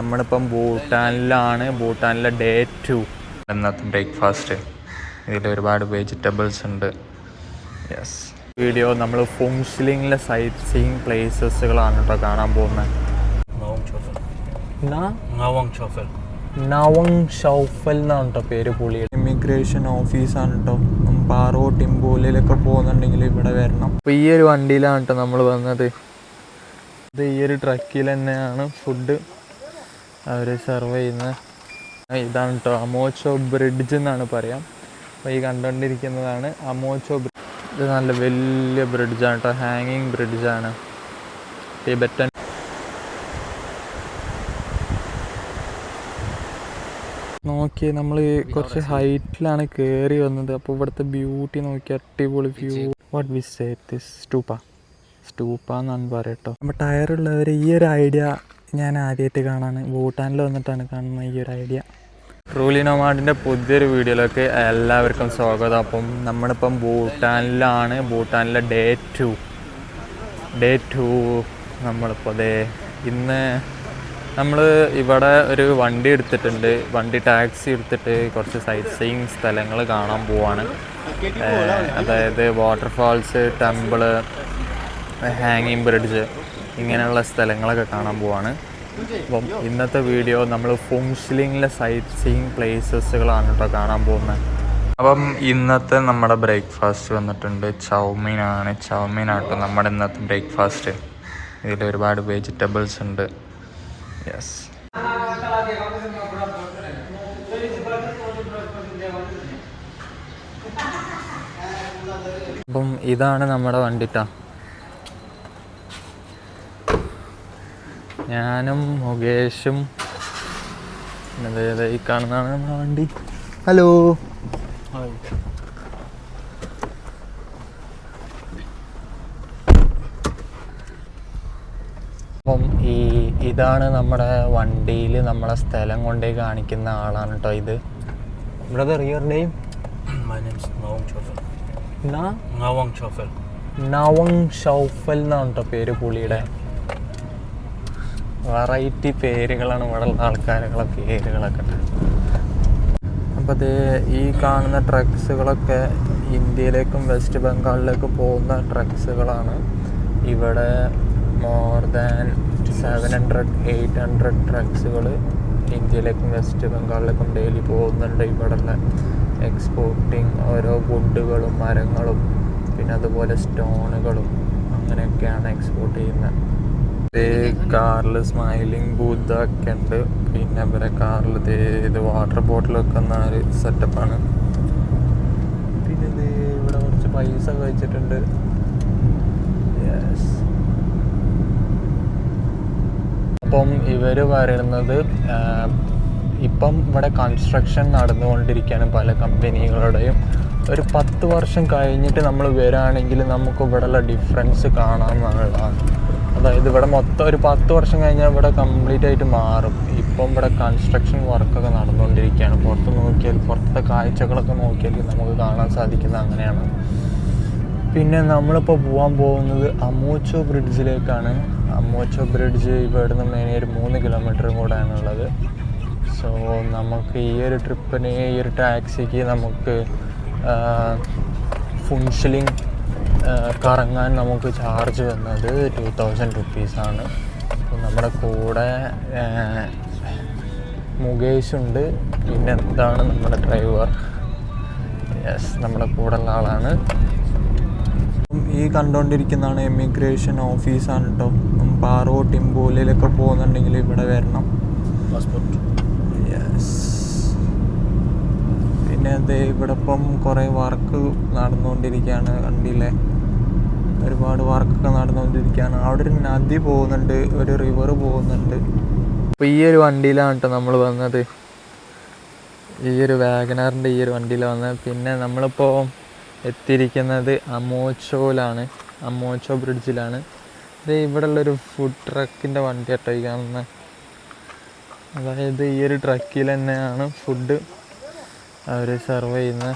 നമ്മളിപ്പം ഭൂട്ടാനിലാണ്. ഭൂട്ടാനിലെ ഡേ ടു ഇന്നത്തെ ബ്രേക്ക്ഫാസ്റ്റ് ഇതിൽ ഒരുപാട് വെജിറ്റബിൾസ് ഉണ്ട്. യെസ് വീഡിയോ നമ്മൾ ഫുങ്സ്ലിങ്ങിലെ സൈറ്റ് സീയിങ് പ്ലേസസുകളാണ് കേട്ടോ കാണാൻ പോകുന്നത്. നവങ് ഷൗഫൽ എന്നാണ് കേട്ടോ പേര് പുള്ളി. ഇമിഗ്രേഷൻ ഓഫീസാണ് കേട്ടോ പാറോ ടിമ്പോലിലൊക്കെ പോകുന്നുണ്ടെങ്കിൽ ഇവിടെ വരണം. അപ്പോൾ ഈ ഒരു വണ്ടിയിലാണ് കേട്ടോ നമ്മൾ വന്നത്. ഇത് ഈ ഒരു ട്രക്കിൽ തന്നെയാണ് ഫുഡ് അവർ സെർവ് ചെയ്യുന്ന ഇതാണ് കേട്ടോ അമോച്ചോ ബ്രിഡ്ജ് എന്നാണ് പറയാം. അപ്പോൾ ഈ കണ്ടുകൊണ്ടിരിക്കുന്നതാണ് അമോച്ചോ ബ്രിഡ്ജ് ഇത് നല്ല വലിയ ബ്രിഡ്ജാണ് കേട്ടോ ഹാങ്ങിങ് ബ്രിഡ്ജാണ് ടിബറ്റൻ നോക്കി നമ്മൾ കുറച്ച് ഹൈറ്റിലാണ് കയറി വന്നത്. അപ്പോൾ ഇവിടുത്തെ ബ്യൂട്ടി നോക്കി അടിപൊളി view what we say this stupa stupa എന്നാണ് പറയട്ടോ അപ്പോൾ ടയറുള്ളവർ ഈ ഒരു ഐഡിയ ഞാൻ ആദ്യമായിട്ട് കാണാണ് ഭൂട്ടാനിൽ വന്നിട്ടാണ് കാണുന്നത് ഈ ഒരു ഐഡിയ. ട്രൂലി നൊമാഡിന്റെ പുതിയൊരു വീഡിയോയിലേക്ക് എല്ലാവർക്കും സ്വാഗതം. അപ്പം നമ്മളിപ്പം ഭൂട്ടാനിലാണ്. ഭൂട്ടാനിലെ ഡേ ടു. ഡേ ടു നമ്മളിപ്പോൾ ദേ ഇന്ന് നമ്മൾ ഇവിടെ ഒരു വണ്ടി എടുത്തിട്ടുണ്ട്. വണ്ടി ടാക്സി എടുത്തിട്ട് കുറച്ച് സൈറ്റ് സീയിങ് സ്ഥലങ്ങൾ കാണാൻ പോവാണ്. അതായത് വാട്ടർഫാൾസ് ടെമ്പിൾ ഹാങ്ങിങ് ബ്രിഡ്ജ്. ഇങ്ങനെയുള്ള സ്ഥലങ്ങളൊക്കെ കാണാൻ പോവാണ്. അപ്പം ഇന്നത്തെ വീഡിയോ നമ്മൾ ഫുങ്ഷിലിങ്ങിലെ സൈറ്റ് സീയിങ് പ്ലേസസുകളാണ് കേട്ടോ കാണാൻ പോകുന്നത് അപ്പം ഇന്നത്തെ നമ്മുടെ ബ്രേക്ക്ഫാസ്റ്റ് വന്നിട്ടുണ്ട്. ചൗമീനാണ്. ചൗമീനാട്ടോ നമ്മുടെ ഇന്നത്തെ ബ്രേക്ക്ഫാസ്റ്റ് ഇതിൽ ഒരുപാട് വെജിറ്റബിൾസ് ഉണ്ട്. യെസ് അപ്പം ഇതാണ് നമ്മുടെ വണ്ടിട്ടാ. ഞാനും മുകേഷും ഈ കാണുന്നതാണ് നമ്മുടെ വണ്ടി. ഹലോ. അപ്പം ഈ ഇതാണ് നമ്മുടെ വണ്ടിയിൽ നമ്മളെ സ്ഥലം കൊണ്ടേ കാണിക്കുന്ന ആളാണ് കേട്ടോ ഇത്. Brother your name my Ngawang നവങ് ഷൗഫൽ എന്നാണ് കേട്ടോ പേര് പുള്ളിയുടെ. വെറൈറ്റി പേരുകളാണ് ഇവിടെ ആൾക്കാരുകളെ പേരുകളൊക്കെ. അപ്പോൾ അത് ഈ കാണുന്ന ട്രക്സുകളൊക്കെ ഇന്ത്യയിലേക്കും വെസ്റ്റ് ബംഗാളിലേക്കും പോകുന്ന ട്രക്സുകളാണ് ഇവിടെ more than seven hundred eight hundred ട്രക്സുകൾ ഇന്ത്യയിലേക്കും വെസ്റ്റ് ബംഗാളിലേക്കും ഡെയിലി പോകുന്നുണ്ട്. ഇവിടെയുള്ള എക്സ്പോർട്ടിങ് ഓരോ വുഡുകളും മരങ്ങളും പിന്നെ അതുപോലെ സ്റ്റോണുകളും അങ്ങനെയൊക്കെയാണ് എക്സ്പോർട്ട് ചെയ്യുന്നത്. കാറിൽ സ്മൈലിംഗ് ബൂത്ത് ഒക്കെ ഉണ്ട്. പിന്നെ ഇവരെ കാറിൽ ഇത് വാട്ടർ ബോട്ടിലൊക്കെ വെക്കുന്ന ഒരു സെറ്റപ്പാണ് പിന്നെ ഇത് ഇവിടെ കുറച്ച് പൈസ കഴിച്ചിട്ടുണ്ട് അപ്പം ഇവർ പറയുന്നത് ഇപ്പം ഇവിടെ കൺസ്ട്രക്ഷൻ നടന്നുകൊണ്ടിരിക്കുകയാണ് പല കമ്പനികളുടെയും ഒരു പത്ത് വർഷം കഴിഞ്ഞിട്ട് നമ്മൾ വരാണെങ്കിൽ നമുക്ക് ഇവിടെയുള്ള ഡിഫറൻസ് കാണാമെന്നുള്ളതാണ്. അതായത് ഇവിടെ മൊത്തം ഒരു പത്ത് വർഷം കഴിഞ്ഞാൽ ഇവിടെ കംപ്ലീറ്റ് ആയിട്ട് മാറും. ഇപ്പം ഇവിടെ കൺസ്ട്രക്ഷൻ വർക്കൊക്കെ നടന്നുകൊണ്ടിരിക്കുകയാണ്. പുറത്ത് നോക്കിയാൽ പുറത്തെ കാഴ്ചകളൊക്കെ നോക്കിയാൽ നമുക്ക് കാണാൻ സാധിക്കുന്നത് അങ്ങനെയാണ്. പിന്നെ നമ്മളിപ്പോൾ പോകാൻ പോകുന്നത് അമോച്ചോ ബ്രിഡ്ജിലേക്കാണ് അമോച്ചോ ബ്രിഡ്ജ് ഇവിടെ നിന്ന് മെയിൻ ഒരു മൂന്ന് കിലോമീറ്റർ കൂടെയാണുള്ളത് സോ നമുക്ക് ഈ ഒരു ട്രിപ്പിന് ഈ ഒരു ടാക്സിക്ക് നമുക്ക് ഫുൺഷിലിംഗ് കറങ്ങാൻ നമുക്ക് ചാർജ് വന്നത് ടു തൗസൻഡ് റുപ്പീസാണ് അപ്പോൾ നമ്മുടെ കൂടെ മുകേഷ് ഉണ്ട്. പിന്നെ എന്താണ് നമ്മുടെ ഡ്രൈവർ യെസ് നമ്മുടെ കൂടെ ഉള്ള ആളാണ്. ഈ കണ്ടുകൊണ്ടിരിക്കുന്നതാണ് എമിഗ്രേഷൻ ഓഫീസാണ് കേട്ടോ പാറോ ടിംബോലിലൊക്കെ പോകുന്നുണ്ടെങ്കിൽ ഇവിടെ വരണം. പാസ്പോർട്ട് യെസ് പിന്നെ അത് ഇവിടെ ഇപ്പം കുറേ വർക്ക് നടന്നുകൊണ്ടിരിക്കുകയാണ് കണ്ടില്ലേ? ഒരുപാട് വർക്കൊക്കെ നടന്നുകൊണ്ടിരിക്കുകയാണ്. അവിടെ ഒരു നദി പോകുന്നുണ്ട് ഒരു റിവർ പോകുന്നുണ്ട്. അപ്പോൾ ഈ ഒരു വണ്ടിയിലാണ് കേട്ടോ നമ്മൾ വന്നത്. ഈ ഒരു വാഗനാറിന്റെ ഈ ഒരു വണ്ടിയിൽ വന്നത്. പിന്നെ നമ്മളിപ്പോൾ എത്തിയിരിക്കുന്നത് അമോച്ചോയിലാണ് അമോച്ചോ ബ്രിഡ്ജിലാണ്. ഇത് ഇവിടെ ഉള്ളൊരു ഫുഡ് ട്രക്കിന്റെ വണ്ടി കേട്ടോ ഈ കാണുന്നത് അതായത് ഈ ഒരു ട്രക്കിൽ തന്നെയാണ് ഫുഡ് അവർ സെർവ് ചെയ്യുന്ന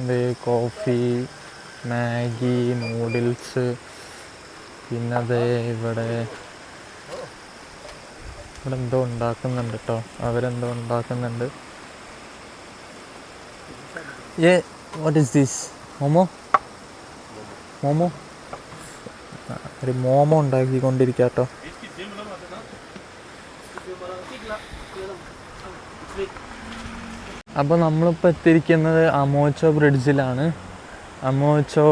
ഇത് കോഫി മാഗി നൂഡിൽസ് പിന്നെ അതേ ഇവിടെ ഇവിടെ എന്തോ ഉണ്ടാക്കുന്നുണ്ട് കേട്ടോ അവരെന്തോ ഉണ്ടാക്കുന്നുണ്ട്. ഏ what is this momo? Momo? ഒരു മോമോ ഉണ്ടാക്കിക്കൊണ്ടിരിക്കുക കേട്ടോ അപ്പോൾ നമ്മളിപ്പോൾ എത്തിയിരിക്കുന്നത് അമോച്ചോ ബ്രിഡ്ജിലാണ്. അമോച്ചോ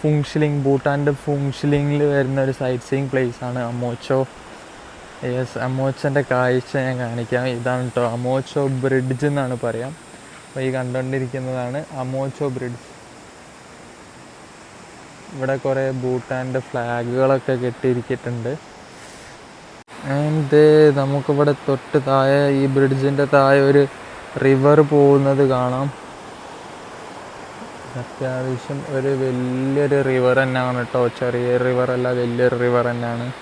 ഫുങ്ഷിലിംഗ് ഭൂട്ടാന്റെ ഫുങ്ഷിലിങ്ങിൽ വരുന്ന ഒരു സൈറ്റ് സീയിങ് ആണ് അമോച്ചോ. യെസ് അമോച്ചന്റെ കാഴ്ച ഞാൻ കാണിക്കാം. ഇതാണ് കേട്ടോ അമോച്ചോ ബ്രിഡ്ജ് എന്നാണ് പറയാം. അപ്പോൾ ഈ കണ്ടുകൊണ്ടിരിക്കുന്നതാണ് അമോച്ചോ ബ്രിഡ്ജ്. ഇവിടെ കുറേ ഭൂട്ടാന്റെ ഫ്ലാഗുകളൊക്കെ കെട്ടിയിരിക്കിയിട്ടുണ്ട് ആൻഡ് നമുക്കിവിടെ തൊട്ട് താഴെ ഈ ബ്രിഡ്ജിന്റെ താഴെ ഒരു റിവർ പോകുന്നത് കാണാം. അത്യാവശ്യം ഒരു വലിയൊരു റിവർ തന്നെയാണ് കേട്ടോ ചെറിയ റിവർ അല്ല വലിയൊരു റിവർ തന്നെയാണ്.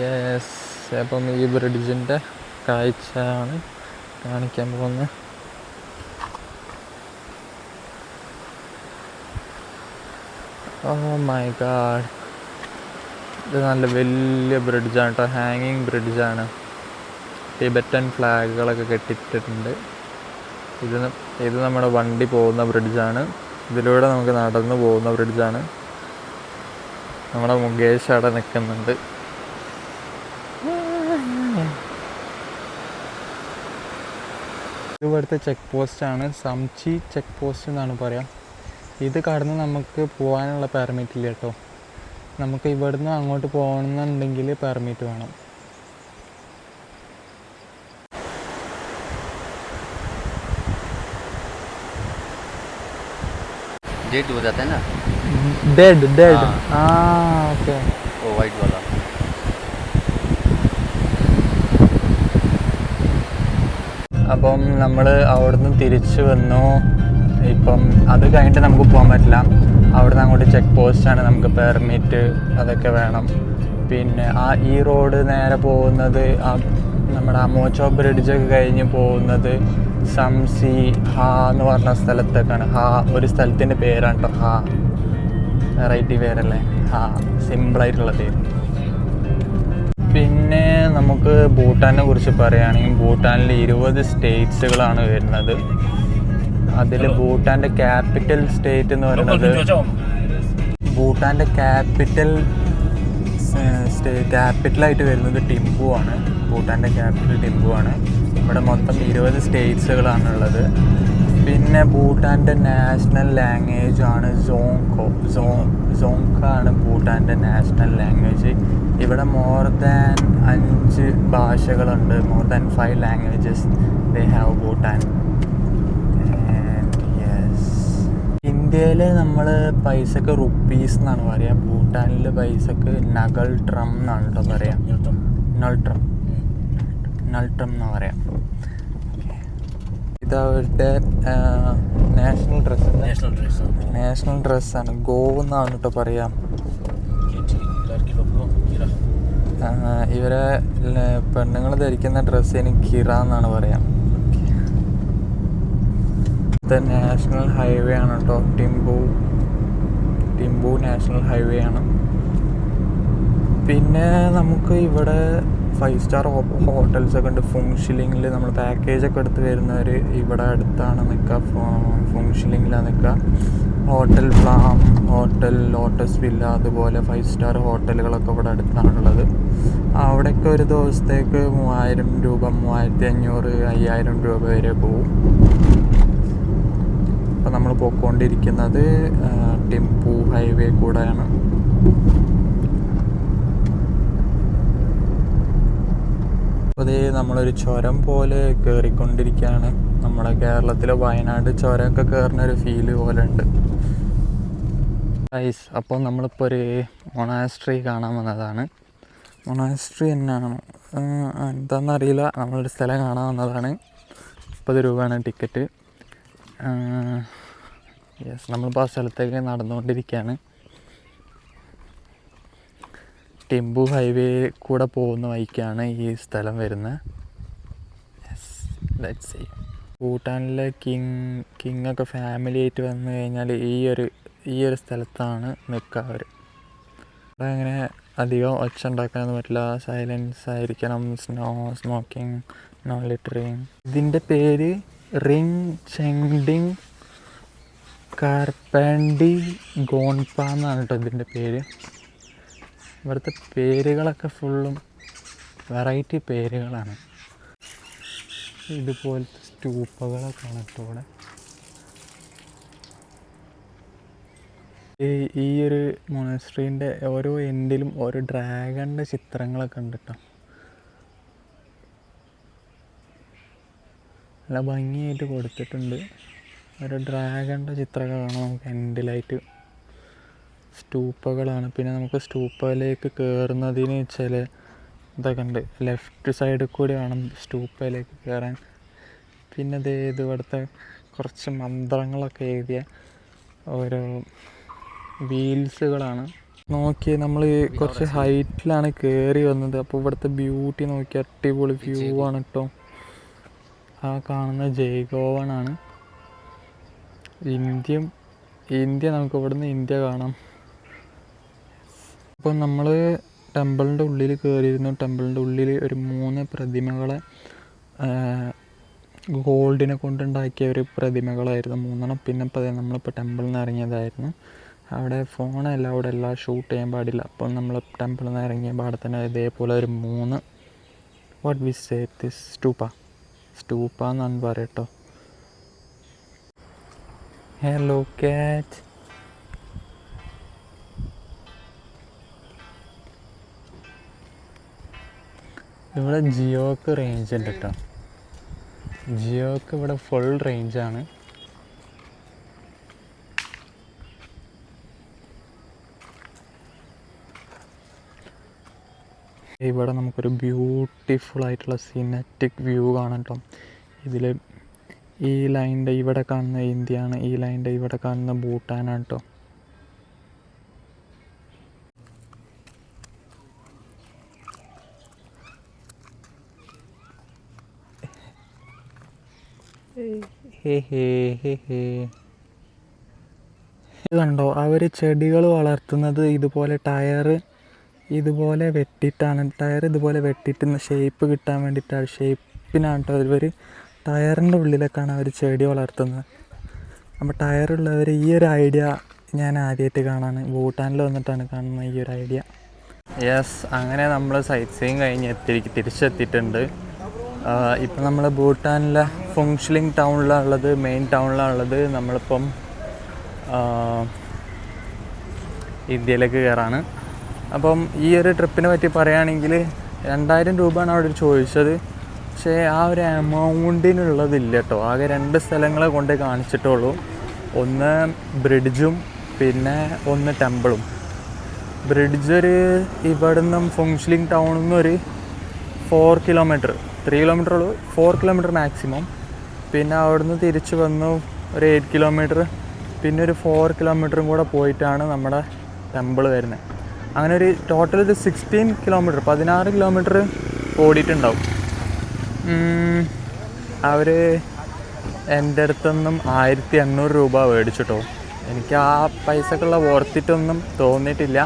യെസ് അപ്പം ഈ ബ്രിഡ്ജിന്റെ കാഴ്ചയാണ് കാണിക്കാൻ പോകുന്നത്. ഓ മൈ ഗാഡ് ഇത് നല്ല വലിയ ബ്രിഡ്ജാണ് കേട്ടോ ഹാങ്ങിങ് ബ്രിഡ്ജാണ് ടിബറ്റൻ ഫ്ലാഗുകളൊക്കെ കെട്ടിയിട്ടിട്ടുണ്ട്. ഇത് ഇത് നമ്മുടെ വണ്ടി പോകുന്ന ബ്രിഡ്ജാണ് ഇതിലൂടെ നമുക്ക് നടന്നു പോകുന്ന ബ്രിഡ്ജാണ് നമ്മുടെ മുകേഷ് അവിടെ നിൽക്കുന്നുണ്ട്. ഇതുപോലത്തെ ചെക്ക് പോസ്റ്റാണ് സംചി ചെക്ക് പോസ്റ്റ് എന്നാണ് പറയാം. ഇത് കടന്ന് നമുക്ക് പോകാനുള്ള പെർമിറ്റ് ഇല്ല കേട്ടോ നമുക്ക് ഇവിടുന്ന് അങ്ങോട്ട് പോകണമെന്നുണ്ടെങ്കിൽ പെർമിറ്റ് വേണം डेड हो जाता है ना ഡെഡ് ഡെഡ് ആ. ആ ഓക്കെ वो वाइट वाला അപ്പം നമ്മൾ അവിടുന്ന് തിരിച്ചു വന്നു ഇപ്പം അത് കഴിഞ്ഞിട്ട് നമുക്ക് പോകാൻ പറ്റില്ല അവിടുന്ന് അങ്ങോട്ട് ചെക്ക് പോസ്റ്റാണ് നമുക്ക് പെർമിറ്റ് അതൊക്കെ വേണം. പിന്നെ ആ ഈ റോഡ് നേരെ പോകുന്നത് ആ നമ്മുടെ അമോച്ചോ ബ്രിഡ്ജൊക്കെ കഴിഞ്ഞ് പോകുന്നത് സംസി ഹാ എന്ന് പറഞ്ഞ സ്ഥലത്തേക്കാണ്. ഹാ ഒരു സ്ഥലത്തിന്റെ പേരാണ് കേട്ടോ ഹാ. വെറൈറ്റി പേരല്ലേ? ഹാ. സിമ്പിളായിട്ടുള്ള പേര്. പിന്നെ നമുക്ക് ഭൂട്ടാനെ കുറിച്ച് പറയുകയാണെങ്കിൽ ഭൂട്ടാനിൽ ഇരുപത് സ്റ്റേറ്റ്സുകളാണ് വരുന്നത്. അതിൽ ഭൂട്ടാന്റെ ക്യാപിറ്റൽ സ്റ്റേറ്റ് എന്ന് പറയുന്നത് ഭൂട്ടാന്റെ ക്യാപിറ്റൽ ക്യാപിറ്റലായിട്ട് വരുന്നത് ടിംബു ആണ്. ഭൂട്ടാന്റെ ക്യാപിറ്റൽ ടിംബു ആണ്. ഇവിടെ മൊത്തം ഇരുപത് സ്റ്റേറ്റ്സുകളാണ് ഉള്ളത് പിന്നെ ഭൂട്ടാന്റെ നാഷണൽ ലാംഗ്വേജ് ആണ് സോങ്കോ സോ സോങ്ക ആണ് ഭൂട്ടാന്റെ നാഷണൽ ലാംഗ്വേജ് ഇവിടെ മോർ ദാൻ അഞ്ച് ഭാഷകളുണ്ട്. More than five languages they have Bhutan yes ഇന്ത്യയിൽ നമ്മൾ പൈസക്ക് റുപ്പീസ് എന്നാണ് പറയാ. ഭൂട്ടാനിൽ പൈസക്ക് നഗൾ ട്രം എന്നാണ് കേട്ടോ പറയാം. നൾട്രം നൾട്രം എന്ന് പറയാം. ഇത് അവരുടെ നാഷണൽ ഡ്രസ് നാഷണൽ ഡ്രസ് ആണ്. ഡ്രസ്സാണ്. ഗോവ് എന്നാണ് കേട്ടോ പറയാ. ഇവരെ പെണ്ണുങ്ങൾ ധരിക്കുന്ന ഡ്രസ്സിന് കിറ എന്നാണ് പറയാം. ഇത് നാഷണൽ ഹൈവേ ആണ് കേട്ടോ ടിംബു ടിംബു നാഷണൽ ഹൈവേ ആണ്. പിന്നെ നമുക്ക് ഇവിടെ ഫൈവ് സ്റ്റാർ ഹോട്ടൽസ് ഒക്കെ ഉണ്ട്. ഫുങ്ഷിലിങ്ങിൽ നമ്മൾ പാക്കേജ് ഒക്കെ എടുത്ത് വരുന്നവർ ഇവിടെ അടുത്താണ് നിൽക്കുക ഫുങ്ഷിലിങ്ങിലാണ് നിൽക്കുക ഹോട്ടൽ ഫ്ലാം ഹോട്ടൽ ലോട്ടസ് വില്ല അതുപോലെ ഫൈവ് സ്റ്റാർ ഹോട്ടലുകളൊക്കെ ഇവിടെ അടുത്താണുള്ളത്. അവിടെയൊക്കെ ഒരു ദിവസത്തേക്ക് മൂവായിരം രൂപ മൂവായിരത്തി അഞ്ഞൂറ് അയ്യായിരം രൂപ വരെ പോവും. അപ്പോൾ നമ്മൾ പോയിക്കൊണ്ടിരിക്കുന്നത് ടെമ്പു ഹൈവേ കൂടെയാണ്. അതേ നമ്മളൊരു ചുരം പോലെ കയറിക്കൊണ്ടിരിക്കുകയാണ് നമ്മുടെ കേരളത്തിലെ വയനാട് ചുരമൊക്കെ കയറുന്ന ഒരു ഫീൽ പോലെ ഉണ്ട് ഐസ് അപ്പോൾ നമ്മളിപ്പോൾ ഒരു മൊണാസ്ട്രി കാണാൻ വന്നതാണ്. മൊണാസ്ട്രി എന്നാണ് എന്താണെന്നറിയില്ല നമ്മളൊരു സ്ഥലം കാണാൻ വന്നതാണ്. മുപ്പത് രൂപയാണ് ടിക്കറ്റ്. യെസ് നമ്മളിപ്പോൾ ആ സ്ഥലത്തേക്ക് നടന്നുകൊണ്ടിരിക്കുകയാണ്. ടെമ്പു ഹൈവേ കൂടെ പോകുന്ന വഴിക്കാണ് ഈ സ്ഥലം വരുന്നത്. ഭൂട്ടാനിലെ കിങ് കിങ് ഒക്കെ ഫാമിലി ആയിട്ട് വന്നു കഴിഞ്ഞാൽ ഈ ഒരു ഈ ഒരു സ്ഥലത്താണ് നിൽക്കുക അവർ അവിടെ അങ്ങനെ അധികം ഒച്ച ഉണ്ടാക്കാനൊന്നും പറ്റില്ല. സൈലൻസ് ആയിരിക്കണം. സ്നോ സ്മോക്കിംഗ് നോ ലിറ്ററിങ് ഇതിന്റെ പേര് റിങ് ചെങ്ഡിങ് കാർപ്പാൻഡി ഗോൺപ എന്നാണ് കേട്ടോ ഇതിന്റെ പേര്. ഇവിടുത്തെ പേരുകളൊക്കെ ഫുള്ളും വെറൈറ്റി പേരുകളാണ്. ഇതുപോലത്തെ സ്റ്റൂപ്പുകളൊക്കെ ആണ് കേട്ടോ ഇവിടെ. ഈ ഈ ഒരു മൊണസ്ട്രീന്റെ ഓരോ എൻഡിലും ഓരോ ഡ്രാഗണിന്റെ ചിത്രങ്ങളൊക്കെ ഉണ്ട് കേട്ടോ. നല്ല ഭംഗിയായിട്ട് കൊടുത്തിട്ടുണ്ട്. ഒരു ഡ്രാഗണിന്റെ ചിത്രമൊക്കെ കാണാം നമുക്ക് എൻഡിലായിട്ട് സ്റ്റൂപ്പകളാണ്. പിന്നെ നമുക്ക് സ്റ്റൂപ്പയിലേക്ക് കയറുന്നതിന് ചില ഇതൊക്കെ ഉണ്ട്. ലെഫ്റ്റ് സൈഡിൽ കൂടി വേണം സ്റ്റൂപ്പയിലേക്ക് കയറാൻ പിന്നെ ഇത് ഇവിടുത്തെ കുറച്ച് മന്ത്രങ്ങളൊക്കെ എഴുതിയ ഓരോ വീൽസുകളാണ്. നോക്കി നമ്മൾ കുറച്ച് ഹൈറ്റിലാണ് കയറി വന്നത്. അപ്പോൾ ഇവിടുത്തെ ബ്യൂട്ടി നോക്കി അടിപൊളി വ്യൂ ആണ് കേട്ടോ. ആ കാണുന്ന ജയ്ഗോവണാണ് ഇന്ത്യയും ഇന്ത്യ നമുക്ക് ഇവിടുന്ന് ഇന്ത്യ കാണാം. അപ്പോൾ നമ്മൾ ടെമ്പിളിന്റെ ഉള്ളിൽ കയറിയിരുന്നു ടെമ്പിളിന്റെ ഉള്ളിൽ ഒരു മൂന്ന് പ്രതിമകളെ ഗോൾഡിനെ കൊണ്ടുണ്ടാക്കിയ ഒരു പ്രതിമകളായിരുന്നു. മൂന്നെണ്ണം പിന്നെ നമ്മളിപ്പോൾ ടെമ്പിളിൽ നിന്ന് ഇറങ്ങിയതായിരുന്നു. അവിടെ ഫോണല്ല അവിടെ എല്ലാം ഷൂട്ട് ചെയ്യാൻ പാടില്ല. അപ്പോൾ നമ്മൾ ടെമ്പിളിൽ നിന്ന് ഇറങ്ങിയ പാടെ തന്നെ ഇതേപോലെ ഒരു മൂന്ന്. What we say this stupa stupa എന്നാണ് പറയട്ടോ. ഹലോ കാറ്റ് ഇവിടെ ജിയോക്ക് റേഞ്ച് ഉണ്ട് കേട്ടോ ജിയോക്ക് ഇവിടെ ഫുൾ റേഞ്ചാണ് ഇവിടെ നമുക്കൊരു ബ്യൂട്ടിഫുൾ ആയിട്ടുള്ള സിനറ്റിക് വ്യൂ കാണാം കേട്ടോ ഇതിൽ ഈ ലൈനിന്റെ ഇവിടെ കാണുന്ന ഇന്ത്യയാണ് ഈ ലൈനിന്റെ ഇവിടെ കാണുന്ന ഭൂട്ടാനാണ് കേട്ടോ ഹേ ഹേ ഹേ ഹേ. ഇത് കണ്ടോ? അവർ ചെടികൾ വളർത്തുന്നത് ഇതുപോലെ ടയറ് ഇതുപോലെ വെട്ടിയിട്ടാണ്. ടയർ ഇതുപോലെ വെട്ടിയിട്ട് ഷേപ്പ് കിട്ടാൻ വേണ്ടിയിട്ടാണ്. ഷേപ്പിനാണ് കേട്ടോ ഇവർ ടയറിന്റെ ഉള്ളിലേക്കാണ് അവർ ചെടി വളർത്തുന്നത്. അപ്പോൾ ടയറുള്ളവർ ഈ ഒരു ഐഡിയ ഞാൻ ആദ്യമായിട്ട് കാണാൻ ഭൂട്ടാനിൽ വന്നിട്ടാണ് കാണുന്നത് ഈ ഒരു ഐഡിയ. യെസ് അങ്ങനെ നമ്മൾ സൈറ്റ് സീയും കഴിഞ്ഞ് എത്തി തിരിച്ചെത്തിയിട്ടുണ്ട്. ഇപ്പം നമ്മൾ ഭൂട്ടാനിലെ ഫുങ്ഷ്ലിംഗ് ടൗണിലാണ് ഉള്ളത് മെയിൻ ടൗണിലാണ് ഉള്ളത്. നമ്മളിപ്പം ഇന്ത്യയിലേക്ക് കയറാണ് അപ്പം ഈ ഒരു ട്രിപ്പിനെ പറ്റി പറയുകയാണെങ്കിൽ രണ്ടായിരം രൂപയാണ് അവിടെ ചോദിച്ചത്. പക്ഷേ ആ ഒരു എമൗണ്ടിനുള്ളതില്ല കേട്ടോ ആകെ രണ്ട് സ്ഥലങ്ങളെ കൊണ്ട് കാണിച്ചിട്ടുള്ളൂ. ഒന്ന് ബ്രിഡ്ജും പിന്നെ ഒന്ന് ടെമ്പിളും ബ്രിഡ്ജ് ഒരു ഇവിടുന്ന് ഫുങ്ഷ്ലിംഗ് ടൗണിൽ നിന്നൊരു ഫോർ കിലോമീറ്റർ ത്രീ കിലോമീറ്റർ ഉള്ളൂ. ഫോർ കിലോമീറ്റർ മാക്സിമം പിന്നെ അവിടുന്ന് തിരിച്ച് വന്നു ഒരു എയ്റ്റ് കിലോമീറ്റർ പിന്നെ ഒരു ഫോർ കിലോമീറ്ററും കൂടെ പോയിട്ടാണ് നമ്മുടെ ടെമ്പിൾ വരുന്നത്. അങ്ങനെ ഒരു ടോട്ടൽ ഒരു സിക്സ്റ്റീൻ കിലോമീറ്റർ പതിനാറ് കിലോമീറ്റർ ഓടിയിട്ടുണ്ടാവും. അവർ എന്റെ അടുത്തൊന്നും ആയിരത്തി എണ്ണൂറ് രൂപ മേടിച്ചിട്ടോ. എനിക്ക് ആ പൈസക്കുള്ള ഓർത്തിട്ടൊന്നും തോന്നിയിട്ടില്ല.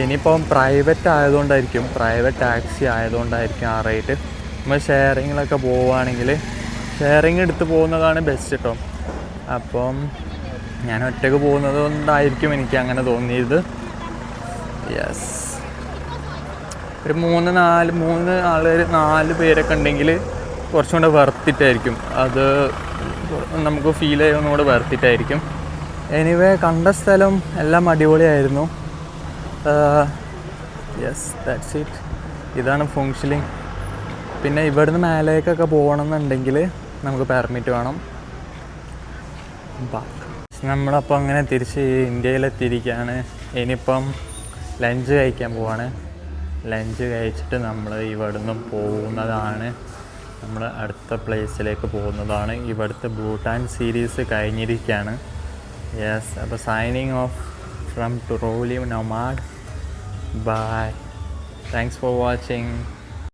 ഇനിയിപ്പം പ്രൈവറ്റ് ആയതുകൊണ്ടായിരിക്കും പ്രൈവറ്റ് ടാക്സി ആയതുകൊണ്ടായിരിക്കും ആ റേറ്റ് നമ്മൾ ഷെയറിങ്ങിലൊക്കെ പോവുകയാണെങ്കിൽ ഷെയറിങ് എടുത്ത് പോകുന്നതാണ് ബെസ്റ്റ് കേട്ടോ അപ്പം ഞാൻ ഒറ്റയ്ക്ക് പോകുന്നത് കൊണ്ടായിരിക്കും എനിക്ക് അങ്ങനെ തോന്നിയത്. യെസ് ഒരു മൂന്ന് നാല് മൂന്ന് ആളുകൾ നാല് പേരൊക്കെ ഉണ്ടെങ്കിൽ കുറച്ചും കൂടെ വർത്തിട്ടായിരിക്കും അത് നമുക്ക് ഫീൽ ചെയ്യുന്നതും കൂടെ വർത്തിട്ടായിരിക്കും എനിവേ കണ്ട സ്ഥലം എല്ലാം അടിപൊളിയായിരുന്നു. യെസ് ദാറ്റ്സ് ഇറ്റ് ഇതാണ് ഫങ്ഷനിങ് പിന്നെ ഇവിടുന്ന് മേലേക്കൊക്കെ പോകണമെന്നുണ്ടെങ്കിൽ നമുക്ക് പെർമിറ്റ് വേണം. നമ്മളപ്പോൾ അങ്ങനെ തിരിച്ച് ഇന്ത്യയിലെത്തിയിരിക്കുകയാണ്. ഇനിയിപ്പം ലഞ്ച് കഴിക്കാൻ പോവാണ്. ലഞ്ച് കഴിച്ചിട്ട് നമ്മൾ ഇവിടുന്ന് പോകുന്നതാണ്. നമ്മൾ അടുത്ത പ്ലേസിലേക്ക് പോകുന്നതാണ്. ഇവിടുത്തെ ഭൂട്ടാൻ സീരീസ് കഴിഞ്ഞിരിക്കുകയാണ് യെസ് അപ്പോൾ signing off from to റോലി nomad bye thanks for watching